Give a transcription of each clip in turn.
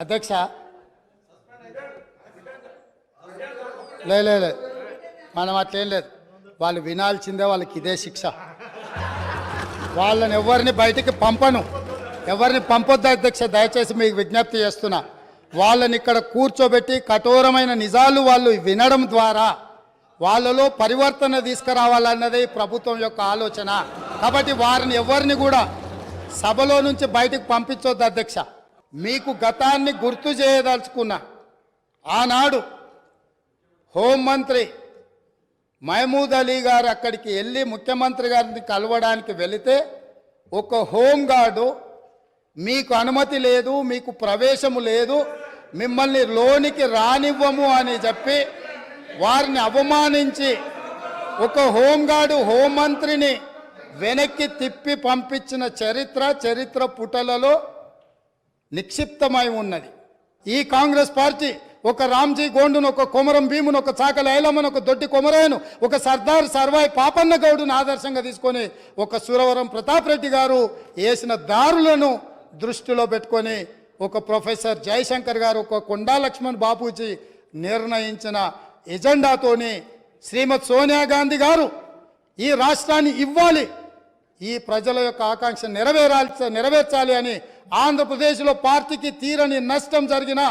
అధ్యక్ష. లే లే లే. మనం అట్లేం లేదు. వాళ్ళు వినాల్సిందే వాళ్ళకి ఇదే శిక్ష. వాళ్ళని ఎవరిని బయటికి పంపను. ఎవరిని పంపొద్దు అధ్యక్ష దయచేసి మీకు విజ్ఞప్తి చేస్తున్నా. వాళ్ళని ఇక్కడ కూర్చోబెట్టి కఠోరమైన నిజాలు వాళ్ళు వినడం ద్వారా వాళ్ళలో పరివర్తన తీసుకురావాలన్నదే ప్రభుత్వం యొక్క ఆలోచన. కాబట్టి వారిని ఎవరిని కూడా సభలో నుంచి బయటకు పంపించొద్దు అధ్యక్ష. మీకు గతాన్ని గుర్తు చేయదలుచుకున్నా ఆనాడు హోంమంత్రి మహమూద్ అలీ గారు అక్కడికి వెళ్ళి ముఖ్యమంత్రి గారిని కలవడానికి వెళితే ఒక హోంగార్డు మీకు అనుమతి లేదు మీకు ప్రవేశము లేదు మిమ్మల్ని లోనికి రానివ్వము అని చెప్పి వారిని అవమానించి ఒక హోంగార్డు హోంమంత్రిని వెనక్కి తిప్పి పంపించిన చరిత్ర చరిత్ర పుటలలో నిక్షిప్తమై ఉన్నది. ఈ కాంగ్రెస్ పార్టీ ఒక రామ్జీ గోండును ఒక కొమరం భీమును ఒక చాకలి ఐలమ్మను ఒక దొడ్డి కొమరాయను ఒక సర్దార్ సర్వాయి పాపన్న గౌడును ఆదర్శంగా తీసుకొని ఒక సురవరం ప్రతాప్ రెడ్డి గారు వేసిన దారులను దృష్టిలో పెట్టుకొని ఒక ప్రొఫెసర్ జయశంకర్ గారు ఒక కొండా లక్ష్మణ్ బాపూజీ నిర్ణయించిన ఎజెండాతోని శ్రీమతి సోనియా గాంధీ గారు ఈ రాష్ట్రాన్ని ఇవ్వాలి ఈ ప్రజల యొక్క ఆకాంక్ష నెరవేరాల్సి నెరవేర్చాలి అని ఆంధ్రప్రదేశ్లో పార్టీకి తీరని నష్టం జరిగిన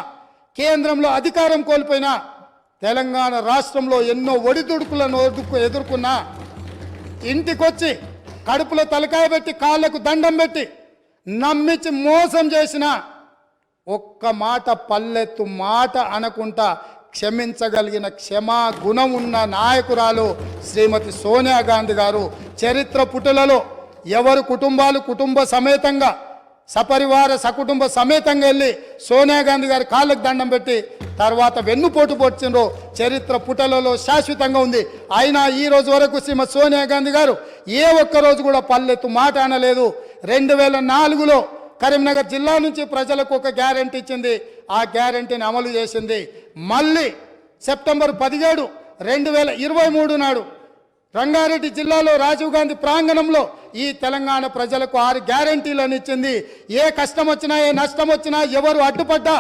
కేంద్రంలో అధికారం కోల్పోయిన తెలంగాణ రాష్ట్రంలో ఎన్నో ఒడిదుడుకులను ఎదుర్కొ ఎదుర్కొన్నా ఇంటికొచ్చి కడుపులో తలకాయ పెట్టి కాళ్ళకు దండం పెట్టి నమ్మించి మోసం చేసిన ఒక్క మాట పల్లెత్తు మాట అనకుండా క్షమించగలిగిన క్షమా గుణం ఉన్న నాయకురాలు శ్రీమతి సోనియా గాంధీ గారు. చరిత్ర పుటలలో ఎవరు కుటుంబాలు కుటుంబ సమేతంగా సపరివార సకుటుంబ సమేతంగా వెళ్ళి సోనియా గాంధీ గారి కాళ్ళకు దండం పెట్టి తర్వాత వెన్నుపోటు పొడిచిండ్రో చరిత్ర పుటలలో శాశ్వతంగా ఉంది. అయినా ఈ రోజు వరకు శ్రీమతి సోనియా గాంధీ గారు ఏ ఒక్క రోజు కూడా పల్లెత్తు మాట అనలేదు. రెండు వేల నాలుగులో కరీంనగర్ జిల్లా నుంచి ప్రజలకు ఒక గ్యారంటీ ఇచ్చింది. ఆ గ్యారంటీని అమలు చేసింది. మళ్ళీ సెప్టెంబర్ పదిహేడు రెండు వేల ఇరవై మూడు నాడు రంగారెడ్డి జిల్లాలో రాజీవ్ గాంధీ ప్రాంగణంలో ఈ తెలంగాణ ప్రజలకు ఆరు గ్యారంటీలను ఇచ్చింది. ఏ కష్టం వచ్చినా ఏ నష్టం వచ్చినా ఎవరు అడ్డుపడ్డా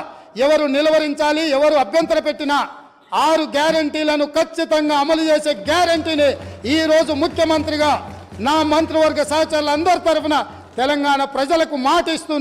ఎవరు నిలువరించాలి ఎవరు అభ్యంతర పెట్టినా ఆరు గ్యారంటీలను ఖచ్చితంగా అమలు చేసే గ్యారంటీని ఈ రోజు ముఖ్యమంత్రిగా నా మంత్రివర్గ సహచరులందరి తరఫున తెలంగాణ ప్రజలకు మాట ఇస్తున్నా